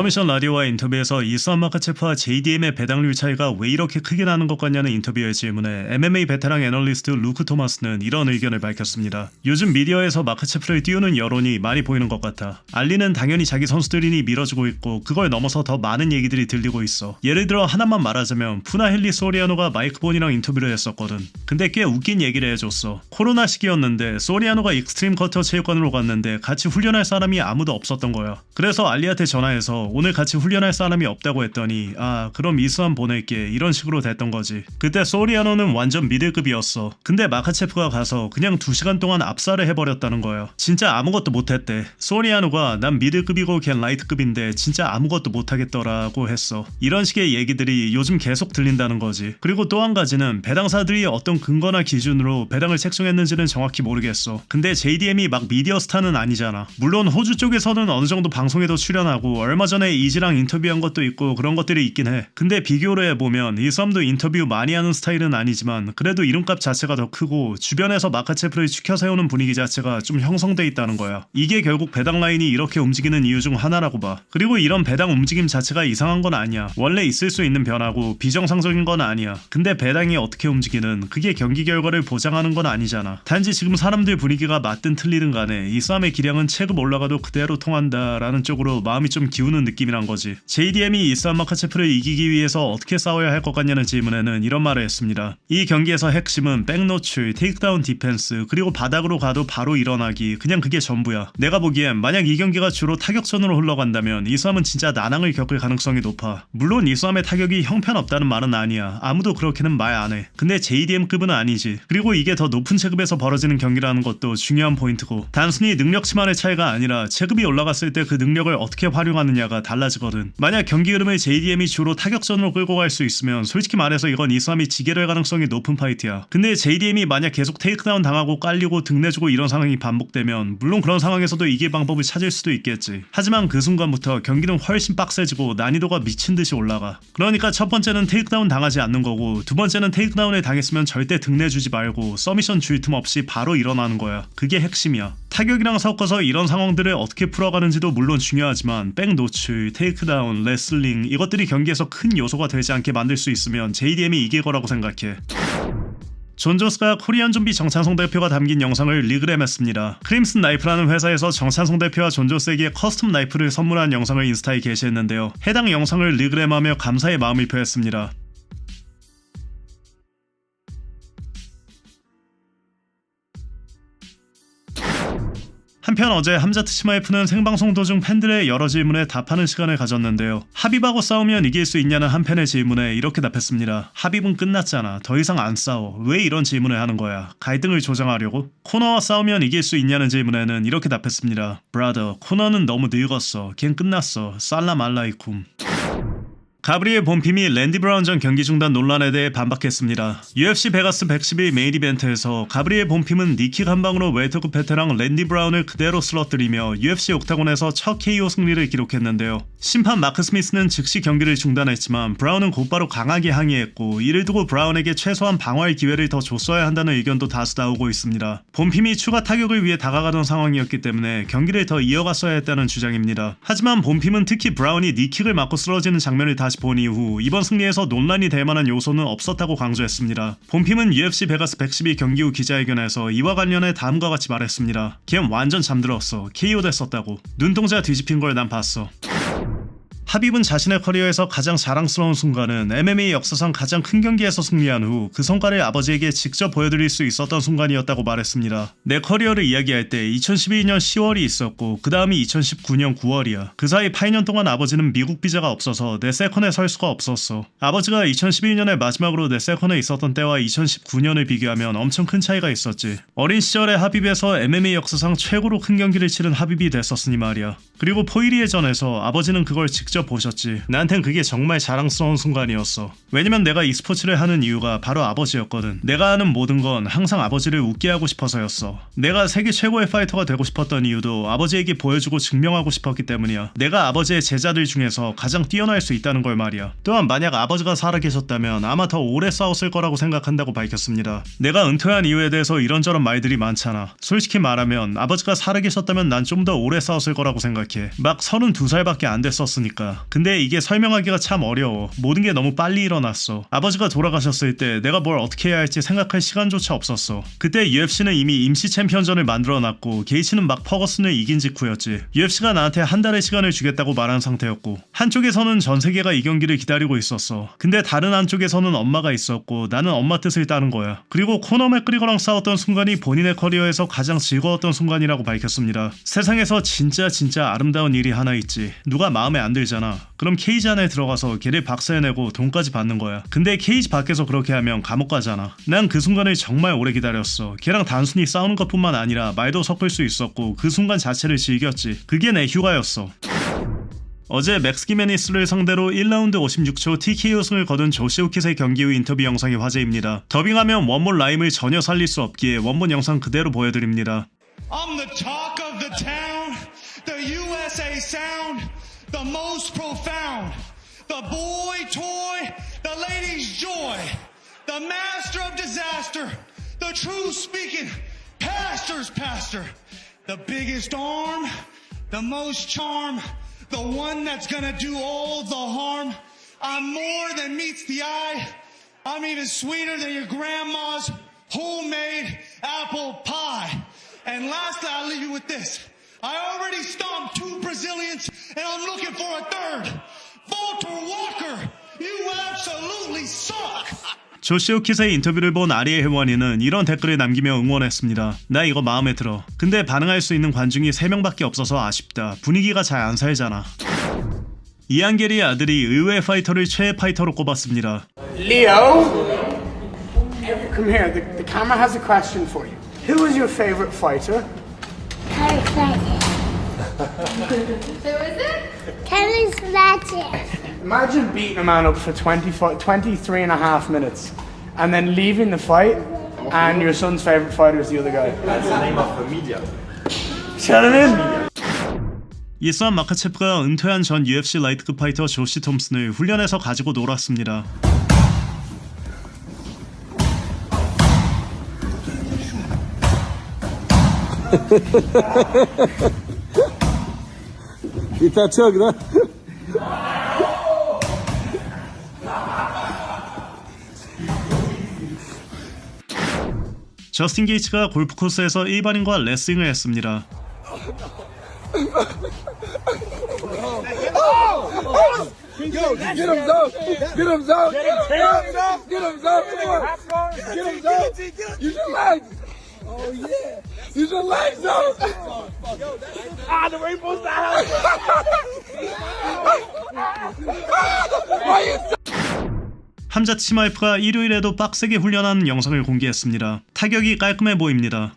서미션 라디오와 인터뷰에서 이수한 마카체프와 JDM의 배당률 차이가 왜 이렇게 크게 나는 것 같냐는 인터뷰의 질문에 MMA 베테랑 애널리스트 루크 토마스는 이런 의견을 밝혔습니다. 요즘 미디어에서 마카체프를 띄우는 여론이 많이 보이는 것 같아. 알리는 당연히 자기 선수들이니 밀어주고 있고 그걸 넘어서 더 많은 얘기들이 들리고 있어. 예를 들어 하나만 말하자면 푸나 헬리 소리아노가 마이크 본이랑 인터뷰를 했었거든. 근데 꽤 웃긴 얘기를 해줬어. 코로나 시기였는데 소리아노가 익스트림 커터 체육관으로 갔는데 같이 훈련할 사람이 아무도 없었던 거야. 그래서 알리한테 전화해서 오늘 같이 훈련할 사람이 없다고 했더니 아 그럼 이수한 보낼게 이런 식으로 됐던 거지. 그때 소리아노는 완전 미들급이었어. 근데 마카체프가 가서 그냥 2시간 동안 압살을 해버렸다는 거야. 진짜 아무것도 못했대. 소리아노가 난 미들급이고 걘 라이트급인데 진짜 아무것도 못하겠더라고 했어. 이런 식의 얘기들이 요즘 계속 들린다는 거지. 그리고 또 한 가지는 배당사들이 어떤 근거나 기준으로 배당을 책정했는지는 정확히 모르겠어. 근데 JDM이 막 미디어 스타는 아니잖아. 물론 호주 쪽에서는 어느 정도 방송에도 출연하고 얼마 전에 이지랑 인터뷰한 것도 있고 그런 것들이 있긴 해. 근데 비교를 해보면 이 썸도 인터뷰 많이 하는 스타일은 아니지만 그래도 이름값 자체가 더 크고 주변에서 마카체프를 지켜 세우는 분위기 자체가 좀 형성돼 있다는 거야. 이게 결국 배당 라인이 이렇게 움직이는 이유 중 하나라고 봐. 그리고 이런 배당 움직임 자체가 이상한 건 아니야. 원래 있을 수 있는 변화고 비정상적인 건 아니야. 근데 배당이 어떻게 움직이는 그게 경기 결과를 보장하는 건 아니잖아. 단지 지금 사람들 분위기가 맞든 틀리든 간에 이 싸움의 기량은 체급 올라가도 그대로 통한다라는 쪽으로 마음이 좀 기우는 느낌 이란 거지. JDM이 이 싸움 마카체프를 이기기 위해서 어떻게 싸워야 할 것 같냐는 질문에는 이런 말을 했습니다. 이 경기에서 핵심은 백 노출, 테이크다운 디펜스, 그리고 바닥으로 가도 바로 일어나기. 그냥 그게 전부야. 내가 보기엔 만약 이 경기가 주로 타격전으로 흘러간다면 이 싸움은 진짜 난항을 겪을 가능성이 높아. 물론 이 싸움의 타격이 형편없다는 말은 아니야. 아무도 그렇게는 말 안 해. 근데 JDM급은 아니지. 그리고 이게 더 높은 체급에서 벌어지는 경기라는 것도 중요한 포인트고 단순히 능력치만의 차이가 아니라 체급이 올라갔을 때 그 능력을 어떻게 활용하느냐가 달라지거든. 만약 경기 흐름을 JDM이 주로 타격전으로 끌고 갈 수 있으면 솔직히 말해서 이건 이 싸움이 지게 될 가능성이 높은 파이트야. 근데 JDM이 만약 계속 테이크다운 당하고 깔리고 등내주고 이런 상황이 반복되면 물론 그런 상황에서도 이길 방법을 찾을 수도 있겠지. 하지만 그 순간부터 경기는 훨씬 빡세지고 난이도가 미친 듯이 올라가. 그러니까 첫 번째는 테이크다운 당하지 않는 거고 두 번째는 테이크다운을 당했으면 절대 등내주지 말고 서미션 줄 틈 없이 바로 일어나는 거야. 그게 핵심이야. 타격이랑 섞어서 이런 상황들을 어떻게 풀어가는지도 물론 중요하지만 백 노출, 테이크다운, 레슬링 이것들이 경기에서 큰 요소가 되지 않게 만들 수 있으면 JDM이 이길 거라고 생각해. 존 존스가 코리안 좀비 정찬송 대표가 담긴 영상을 리그램했습니다. 크림슨 나이프라는 회사에서 정찬송 대표와 존 존스에게 커스텀 나이프를 선물한 영상을 인스타에 게시했는데요. 해당 영상을 리그램하며 감사의 마음을 표했습니다. 한편 어제 함자트 치마이프는 생방송 도중 팬들의 여러 질문에 답하는 시간을 가졌는데요. 합입하고 싸우면 이길 수 있냐는 한 팬의 질문에 이렇게 답했습니다. 합입은 끝났잖아. 더 이상 안 싸워. 왜 이런 질문을 하는 거야? 갈등을 조장하려고? 코너와 싸우면 이길 수 있냐는 질문에는 이렇게 답했습니다. 브라더, 코너는 너무 늙었어. 걘 끝났어. 살람 알라이쿰. 가브리엘 본핌이 랜디 브라운 전 경기 중단 논란에 대해 반박했습니다. UFC 베가스 111 메인 이벤트에서 가브리엘 본핌은 니킥 한 방으로 웰터급 베테랑 랜디 브라운을 그대로 슬러뜨리며 UFC 옥타곤에서 첫 KO 승리를 기록했는데요. 심판 마크 스미스는 즉시 경기를 중단했지만 브라운은 곧바로 강하게 항의했고 이를 두고 브라운에게 최소한 방어할 기회를 더 줬어야 한다는 의견도 다수 나오고 있습니다. 본핌이 추가 타격을 위해 다가가던 상황이었기 때문에 경기를 더 이어갔어야 했다는 주장입니다. 하지만 본핌은 특히 브라운이 니킥을 맞고 쓰러지는 장면을 다시 본 이후 이번 승리에서 논란이 될 만한 요소는 없었다고 강조했습니다. 본핌은 UFC 베가스 112 경기 후 기자회견에서 이와 관련해 다음과 같이 말했습니다. 걘 완전 잠들었어. KO 됐었다고. 눈동자 뒤집힌 걸 난 봤어. 하빕은 자신의 커리어에서 가장 자랑스러운 순간은 MMA 역사상 가장 큰 경기에서 승리한 후 그 성과를 아버지에게 직접 보여드릴 수 있었던 순간이었다고 말했습니다. 내 커리어를 이야기할 때 2012년 10월이 있었고 그 다음이 2019년 9월이야. 그 사이 8년 동안 아버지는 미국 비자가 없어서 내 세컨에 설 수가 없었어. 아버지가 2012년에 마지막으로 내 세컨에 있었던 때와 2019년을 비교하면 엄청 큰 차이가 있었지. 어린 시절에 하빕에서 MMA 역사상 최고로 큰 경기를 치른 하빕이 됐었으니 말이야. 그리고 포이리의 전에서 아버지는 그걸 직접 보셨지. 나한텐 그게 정말 자랑스러운 순간이었어. 왜냐면 내가 이 스포츠를 하는 이유가 바로 아버지였거든. 내가 하는 모든 건 항상 아버지를 웃게 하고 싶어서였어. 내가 세계 최고의 파이터가 되고 싶었던 이유도 아버지에게 보여주고 증명하고 싶었기 때문이야. 내가 아버지의 제자들 중에서 가장 뛰어날 수 있다는 걸 말이야. 또한 만약 아버지가 살아계셨다면 아마 더 오래 싸웠을 거라고 생각한다고 밝혔습니다. 내가 은퇴한 이유에 대해서 이런저런 말들이 많잖아. 솔직히 말하면 아버지가 살아계셨다면 난 좀 더 오래 싸웠을 거라고 생각해. 막 32살밖에 안 됐었으니까. 근데 이게 설명하기가 참 어려워. 모든 게 너무 빨리 일어났어. 아버지가 돌아가셨을 때 내가 뭘 어떻게 해야 할지 생각할 시간조차 없었어. 그때 UFC는 이미 임시 챔피언전을 만들어놨고 게이츠는 막 퍼거슨을 이긴 직후였지. UFC가 나한테 한 달의 시간을 주겠다고 말한 상태였고 한쪽에서는 전 세계가 이 경기를 기다리고 있었어. 근데 다른 한쪽에서는 엄마가 있었고 나는 엄마 뜻을 따른 거야. 그리고 코너 맥그리거랑 싸웠던 순간이 본인의 커리어에서 가장 즐거웠던 순간이라고 밝혔습니다. 세상에서 진짜 진짜 아름다운 일이 하나 있지. 누가 마음에 안 들잖아. 그럼 케이지 안에 들어가서 걔를 박살내고 돈까지 받는 거야. 근데 케이지 밖에서 그렇게 하면 감옥 가잖아. 난 그 순간을 정말 오래 기다렸어. 걔랑 단순히 싸우는 것뿐만 아니라 말도 섞을 수 있었고 그 순간 자체를 즐겼지. 그게 내 휴가였어. 어제 맥스 기메니스를 상대로 1라운드 56초 TKO 승을 거둔 조시 오킷의 경기 후 인터뷰 영상이 화제입니다. 더빙하면 원본 라임을 전혀 살릴 수 없기에 원본 영상 그대로 보여드립니다. I'm the talk of the town, the USA sound, the most profound, the boy toy, the lady's joy, the master of disaster, the true speaking pastor's pastor, the biggest arm, the most charm, the one that's gonna do all the harm. I'm more than meets the eye. I'm even sweeter than your grandma's homemade apple pie. And lastly, I'll leave you with this. I already stomped two looking for a third. Walter Walker, you absolutely suck. 조시 오킷의 인터뷰를 본 아리의 회원이는 이런 댓글을 남기며 응원했습니다. 나 이거 마음에 들어. 근데 반응할 수 있는 관중이 3명밖에 없어서 아쉽다. 분위기가 잘 안 살잖아. 이안게리의 아들이 의외 파이터를 최애 파이터로 꼽았습니다. Leo, come here. The, the camera has a question for you. Who is your favorite fighter? Kelly's magic. Imagine beating a man up for 20, fi- 23 and a half minutes and then leaving the fight and your son's favorite fighter is the other guy. That's the name of the media. See what I mean? 이스안 마카체프가 은퇴한 전 UFC 라이트급 파이터 조시 톰슨을 훈련에서 가지고 놀았습니다. Chug, huh? 저스틴 게이츠가 골프 코스에서 일반인과 레슬링을 했습니다. Oh, yeah! Use your legs, Zo! Ah, the rainbow style! Why you 함자 치마이프가 일요일에도 빡세게 훈련하는 영상을 공개했습니다. 타격이 깔끔해 보입니다.